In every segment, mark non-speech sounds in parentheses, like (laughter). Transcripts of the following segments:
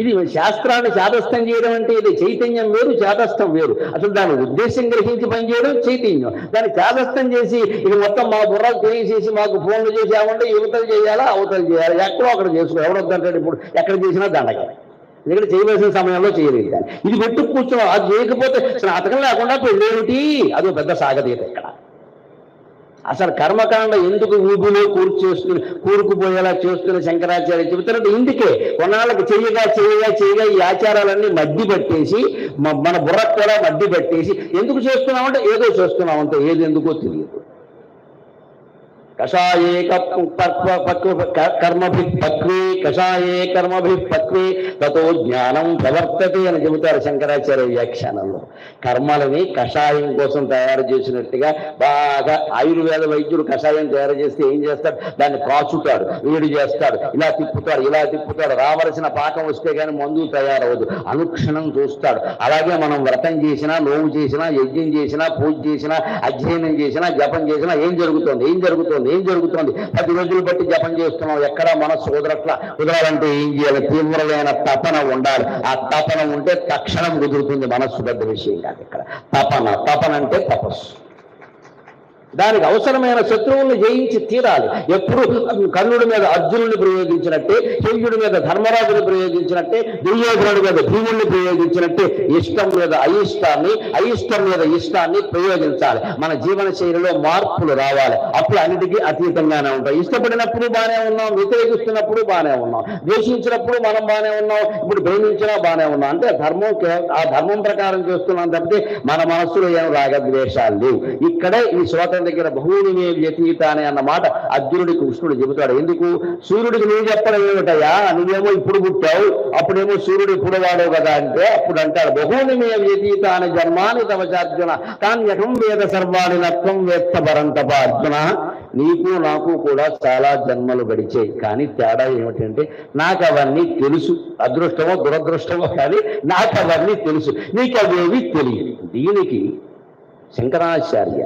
ఇది శాస్త్రాన్ని చాదస్థం చేయడం అంటే ఇది చైతన్యం వేరు చాదస్థం వేరు. అసలు దాని ఉద్దేశం గ్రహించి పనిచేయడం చైతన్యం. దాన్ని చాదస్థం చేసి ఇది మొత్తం మా బుర్రకు తెలియజేసి మాకు ఫోన్లు చేసామంటే యువతలు చేయాలా అవతలు చేయాలి? ఎక్కడో అక్కడ చేసుకో ఎవడొద్దంటాడు ఇప్పుడు? ఎక్కడ చేసినా దండగా ఎందుకంటే చేయవలసిన సమయంలో చేయలేదు దాన్ని. ఇది పెట్టు కూర్చోవాలి అది చేయకపోతే స్నాతకం లేకుండా పెళ్ళేమిటి? అది పెద్ద సాగతీత ఇక్కడ. అసలు కర్మకాండ ఎందుకు ఊబిలో కూర్చేసుకుని కూరుకుపోయేలా చేస్తున్న శంకరాచార్య చెబుతున్నట్టు ఇందుకే కొన్నాళ్ళకి చెయ్యగా చేయగా చేయగా ఈ ఆచారాలన్నీ మద్ది పట్టేసి మన బుర్రకు కూడా మడ్డి పట్టేసి ఎందుకు చేస్తున్నామంటే ఏదో చేస్తున్నామంటే ఏది ఎందుకో తెలియదు. కషాయే కర్మభి పక్వే కషాయే కర్మభి పక్వే తతో జ్ఞానం ప్రవర్తతి అని చెబుతారు శంకరాచార్య వ్యాఖ్యానంలో. కర్మలని కషాయం కోసం తయారు చేసినట్టుగా బాగా ఆయుర్వేద వైద్యుడు కషాయం తయారు చేస్తే ఏం చేస్తాడు? దాన్ని కాచుతాడు వేడి చేస్తాడు ఇలా తిప్పుతాడు ఇలా తిప్పుతాడు. రావలసిన పాకం వస్తే కానీ మందు తయారవదు అనుక్షణం చూస్తాడు. అలాగే మనం వ్రతం చేసినా నోవు చేసినా యజ్ఞం చేసినా పూజ చేసినా అధ్యయనం చేసినా జపం చేసినా ఏం జరుగుతుంది? ఏం జరుగుతుంది? ఏం జరుగుతుంది? పది రోజులు బట్టి జపం చేస్తున్నాం ఎక్కడ మనస్సు కుదరట్ల. కుదరాలంటే ఏం చేయాలి? తీవ్రమైన తపన ఉండాలి. ఆ తపన ఉంటే తక్షణం కుదురుతుంది మనస్సు. పెద్ద విషయం కాదు ఇక్కడ. తపన. తపన అంటే తపస్సు. దానికి అవసరమైన శత్రువుల్ని జయించి తీరాలి. ఎప్పుడు కర్ణుడి మీద అర్జునుడిని ప్రయోగించినట్టే శల్యుడి మీద ధర్మరాజుని ప్రయోగించినట్టే దుర్యోధనుడి మీద భీముడిని ప్రయోగించినట్టే ఇష్టం మీద అయిష్టాన్ని అయిష్టం మీద ఇష్టాన్ని ప్రయోగించాలి. మన జీవన శైలిలో మార్పులు రావాలి. అప్పుడు అన్నిటికీ అతీతంగానే ఉంటాయి ఇష్టపడినప్పుడు బాగానే ఉన్నాం వ్యతిరేకిస్తున్నప్పుడు బాగానే ఉన్నాం ద్వేషించినప్పుడు మనం బాగానే ఉన్నాం ఇప్పుడు ప్రేమించినా బాగానే ఉన్నాం. అంటే ధర్మం కే- ఆ ధర్మం ప్రకారం చేస్తున్నాం తప్పితే మన మనస్సులో ఏం రాగద్వేషాలు లేవు. ఇక్కడే ఈ స్వాతంత్ర దగ్గర బహువుని వ్యతీత అన్న మాట అర్జునుడి కృష్ణుడు చెబుతాడు. ఎందుకు? సూర్యుడికి నువ్వు చెప్పడం ఏమిటయ్యా? నువ్వేమో ఇప్పుడు పుట్టావు అప్పుడేమో సూర్యుడు ఇప్పుడు వాడవు కదా అంటే అప్పుడు అంటాడు. బహువునిమే వ్యతీత అనే జన్మాని తవచార్జున కాన్యకం వేద సర్వాణి నత్వం వేత్త పరంతప అర్జున. నీకు నాకు కూడా చాలా జన్మలు గడిచాయి. కానీ తేడా ఏమిటంటే నాకు అవన్నీ తెలుసు. అదృష్టమో దురదృష్టమో కానీ నాకు అవన్నీ తెలుసు. నీకు అవేవి తెలియదు. దీనికి శంకరాచార్య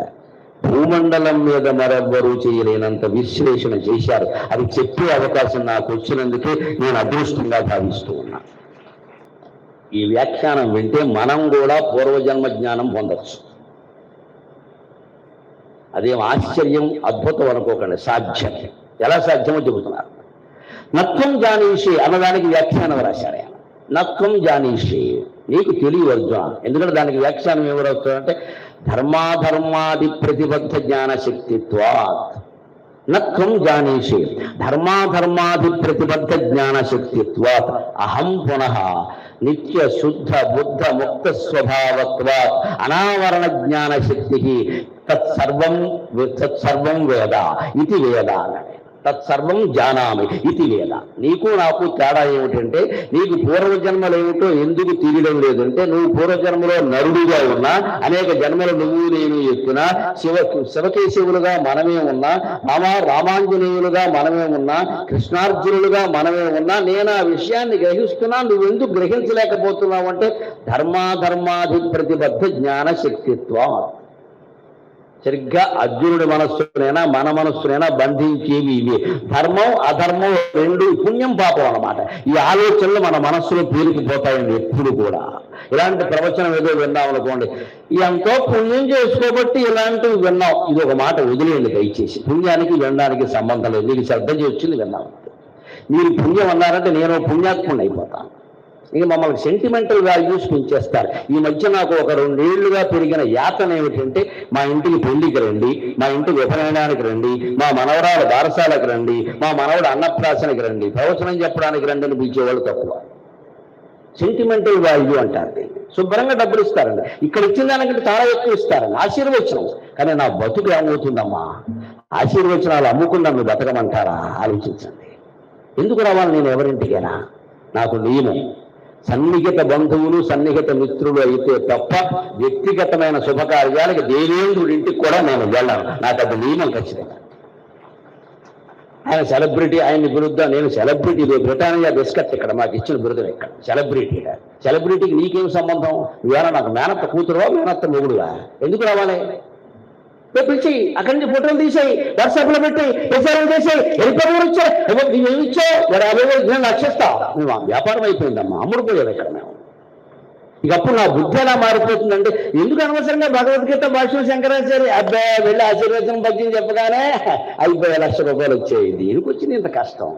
భూమండలం మీద మరెవ్వరూ చేయలేనంత విశ్లేషణ చేశారు. అది చెప్పే అవకాశం నాకు వచ్చినందుకే నేను అదృష్టంగా భావిస్తూ ఉన్నా. ఈ వ్యాఖ్యానం వింటే మనం కూడా పూర్వజన్మ జ్ఞానం పొందవచ్చు అదేం ఆశ్చర్యం అద్భుతం అనుకోకండి సాధ్యం. ఎలా సాధ్యమో చెబుతున్నారు. నత్వం జానీషి అన్నదానికి వ్యాఖ్యానం రాశారు ఆయన. నత్వం జానీషి. నీకు తెలియ అర్జున. ఎందుకంటే దానికి వ్యాఖ్యానం ఎవరు ధర్మాధర్మాది ప్రతిబద్ధ జ్ఞాన శక్తిత్వాత్ నత్వం జానీషి ధర్మాధర్మాది ప్రతిబద్ధ జ్ఞాన శక్తిత్వాత్ అహం పునః నిత్య శుద్ధ బుద్ధ ముక్త స్వభావత్వాత్ అనావరణ జ్ఞాన శక్తి తత్సర్వం తత్సర్వం వేద ఇది వేద అన్నాడు తత్సర్వం జానామి ఇది వేద. నీకు నాకు తేడా ఏమిటంటే నీకు పూర్వజన్మలు ఏమిటో ఎందుకు తెలియడం లేదంటే నువ్వు పూర్వజన్మలో నరుడిగా ఉన్నా అనేక జన్మలు నువ్వు నేను ఎత్తున్నా శివ శివకేశవులుగా మనమే ఉన్నా రామ రామాంజనేయులుగా మనమే ఉన్నా కృష్ణార్జునులుగా మనమే ఉన్నా నేను ఆ విషయాన్ని గ్రహిస్తున్నా నువ్వు ఎందుకు గ్రహించలేకపోతున్నావు అంటే ధర్మాధర్మాధి ప్రతిబద్ధ జ్ఞాన శక్తిత్వం సరిగ్గా అర్జునుడి మనస్సునైనా మన మనస్సునైనా బంధించేవి ఇవి. ధర్మం అధర్మం రెండు పుణ్యం పాపం అన్నమాట. ఈ ఆలోచనలు మన మనస్సులో పేరుకుపోతాయండి ఎప్పుడు కూడా. ఇలాంటి ప్రవచనం ఏదో విన్నాం అనుకోండి. ఎంతో పుణ్యం చేసుకోబట్టి ఇలాంటివి విన్నాం. ఇది ఒక మాట వదిలేయండి దయచేసి. పుణ్యానికి వినడానికి సంబంధం లేదు. నీకు శ్రద్ధ వచ్చింది విన్నాం. మీరు పుణ్యం అన్నారంటే నేను పుణ్యాత్ముని అయిపోతాను. ఇక మమ్మల్ని సెంటిమెంటల్ వాల్యూస్ పెంచేస్తారు ఈ మధ్య నాకు ఒక రెండేళ్ళుగా పెరిగిన యాతన ఏమిటంటే మా ఇంటికి పెళ్ళికి రండి మా ఇంటికి ఉపనయనానికి రండి మా మనవరాలు బారసాలకు రండి మా మనవడు అన్నప్రాసనకి రండి ప్రవచనం చెప్పడానికి రండి అని పిలిచేవాళ్ళు తక్కువ. సెంటిమెంటల్ వాల్యూ అంటారు శుభ్రంగా డబ్బులు ఇస్తారండి. ఇక్కడ ఇచ్చిన దానికంటే చాలా ఎక్కువ ఇస్తారండి. ఆశీర్వచనం. కానీ నా బతుకు ఏమవుతుందమ్మా? ఆశీర్వచనాలు అమ్ముకుని నన్ను బతకమంటారా? ఆలోచించండి. ఎందుకు రావాలి నేను ఎవరింటికైనా? నాకు నియమం. సన్నిహిత బంధువులు సన్నిహిత మిత్రులు అయితే తప్ప వ్యక్తిగతమైన శుభకార్యాలకు దేవేంద్రుడి ఇంటికి కూడా నేను వెళ్ళాను. నాకు అది నియమం ఖచ్చితంగా. ఆయన సెలబ్రిటీ ఆయన్ని బిరుద్దా నేను సెలబ్రిటీ ఇది బ్రిటానియా బిస్కట్ ఇక్కడ మాకు ఇచ్చిన బిరుదు ఇక్కడ. సెలబ్రిటీ సెలబ్రిటీకి నీకేం సంబంధం? ఇవాళ నాకు మేనత్త కూతురువా మేనత్త మొగుడువా? ఎందుకు రావాలి? పిలిచి అక్కడి నుంచి ఫోటోలు తీసేయి వాట్సాప్లో పెట్టి ప్రచారం చేసి ఎరుపడి ఇచ్చావు ఏమి ఇచ్చావు మరి నేను మేము వ్యాపారం అయిపోయిందమ్మా అమ్ముడు పోయాడు ఇక్కడ మేము. ఇక అప్పుడు నా బుద్ధి ఎలా మారిపోతుందంటే ఎందుకు అనవసరంగా భగవద్గీత భాషలో శంకరాచార్య అబ్బాయి వెళ్ళి ఆశీర్వచనం పద్యం చెప్పగానే అయిపోయే లక్ష రూపాయలు వచ్చాయి. దీనికి వచ్చింది ఇంత కష్టం?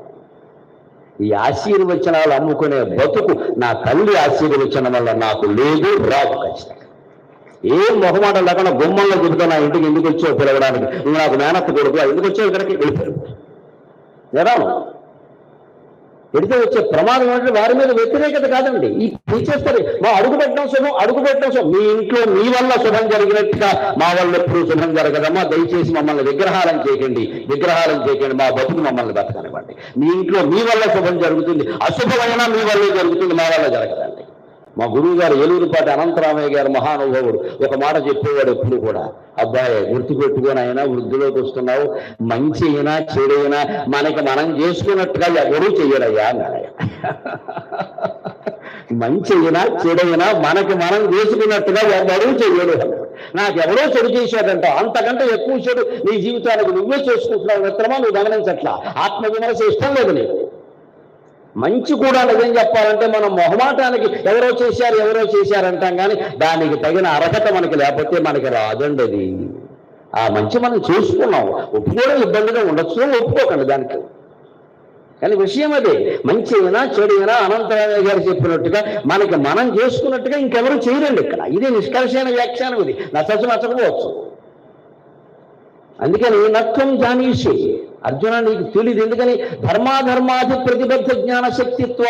ఈ ఆశీర్వచనాలు అమ్ముకునే బతుకు నా తల్లి ఆశీర్వచనం వల్ల నాకు లేదు రాదు ఖచ్చితంగా. ఏం మొహమాట లేకుండా గుమ్మంలో చెబుతా నా ఇంటికి ఎందుకు వచ్చావు పిలవడానికి? నువ్వు నాకు మేనత్త కొడుకు ఎందుకు వచ్చావు ఇక్కడికి? వెళ్ళిపోయారు పెడితే వచ్చే ప్రమాదం అంటే వారి మీద వ్యతిరేకత కాదండి. ఈ చేస్తారు మా అడుగు పెట్టడం శుభం అడుగు పెట్టడం శుభం. మీ ఇంట్లో మీ వల్ల శుభం జరిగినట్టుగా మా వల్ల ఎప్పుడు శుభం జరగదమ్మా. దయచేసి మమ్మల్ని విగ్రహాలను చేయకండి. విగ్రహాలను చేయకండి. మా బతుకు మమ్మల్ని బతకనివ్వండి. మీ ఇంట్లో మీ వల్ల శుభం జరుగుతుంది. అశుభమైన మీ వల్లే జరుగుతుంది. మా వల్ల జరగదండి. మా గురువు గారు ఏలూరుపాటి అనంతరామయ్య గారు మహానుభావుడు. ఒక మాట చెప్పేవాడు ఎప్పుడు కూడా. అబ్బాయి గుర్తుపెట్టుకొని అయినా వృద్ధిలోకి వస్తున్నావు. మంచి అయినా చెడైనా మనకి మనం చేసుకున్నట్టుగా ఎవరూ చెయ్యడయ్యా అన్నాడు (laughs) మంచి అయినా చెడైనా మనకి మనం చేసుకున్నట్టుగా ఎవరూ చెయ్యడు నాకెవరో చెడు చేశాడంట. అంతకంటే ఎక్కువ చెడు నీ జీవితానికి నువ్వే చేసుకుంటున్నావు. మిత్రమా నువ్వు గమనించట్లా? ఆత్మవిమర్శ ఇష్టం లేదు నీకు. మంచి కూడా నిజం చెప్పాలంటే మనం మొహమాటానికి ఎవరో చేశారు ఎవరో చేశారు అంటాం కానీ దానికి తగిన అర్హత మనకి లేకపోతే మనకి రాదండి అది. ఆ మంచి మనం చూసుకున్నాం. ఒప్పుకోవడం ఇబ్బందిగా ఉండొచ్చు ఒప్పుకోకండి దానికి. కానీ విషయం అదే మంచి అయినా చెడు అయినా అనంతరాయ గారు చెప్పినట్టుగా మనకి మనం చేసుకున్నట్టుగా ఇంకెవరు చేయరండి ఇక్కడ. ఇది నిష్కర్షణ వ్యాఖ్యానం ఇది. నచ్చచ్చు నచ్చకపోవచ్చు. అందుకని నత్వం జానీషి. అర్జున నీకు తెలియదు ఎందుకని? ధర్మాధర్మాది ప్రతిబద్ధ జ్ఞాన శక్తిత్వ.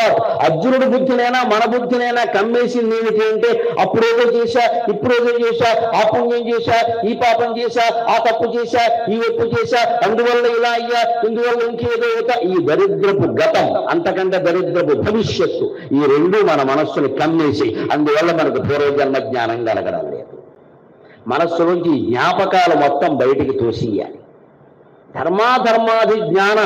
అర్జునుడు బుద్ధినైనా మన బుద్ధినైనా కమ్మేసింది ఏమిటి అంటే అప్పుడేదో చేశా ఇప్పుడేదో చేశా ఆ పుణ్యం చేశా ఈ పాపం చేశా ఆ తప్పు చేశా ఈ ఒప్పు చేశా అందువల్ల ఇలా అయ్యా ఇందువల్ల ఇంకేదో అవుతా? ఈ దరిద్రపు గతం అంతకంటే దరిద్రపు భవిష్యత్తు ఈ రెండు మన మనస్సుని కమ్మేసి అందువల్ల మనకు పూర్వజన్మ జ్ఞానం కలగడం లేదు. మనస్సులోంచి నుంచి జ్ఞాపకాలు మొత్తం బయటికి తోసియాలి. ధర్మాధర్మాది జ్ఞాన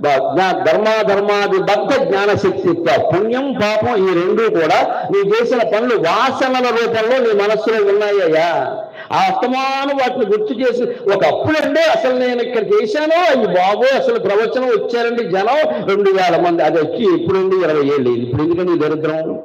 జ్ఞా- ధర్మాధర్మాది బద్ధ జ్ఞాన శక్తి పుణ్యం పాపం ఈ రెండు కూడా నీ చేసిన పనులు వాసనల రూపంలో నీ మనస్సులో ఉన్నాయ్యా. ఆ అస్తమానం వాటిని గుర్తు చేసి ఒకప్పుడంటే అసలు నేను ఇక్కడ చేశాను అయ్యి బాబు అసలు ప్రవచనం వచ్చారండి జనం. రెండు వేల మంది అది వచ్చి ఇప్పుడుండి ఇరవై ఏళ్ళు ఇప్పుడు ఎందుకండి దరిద్రం?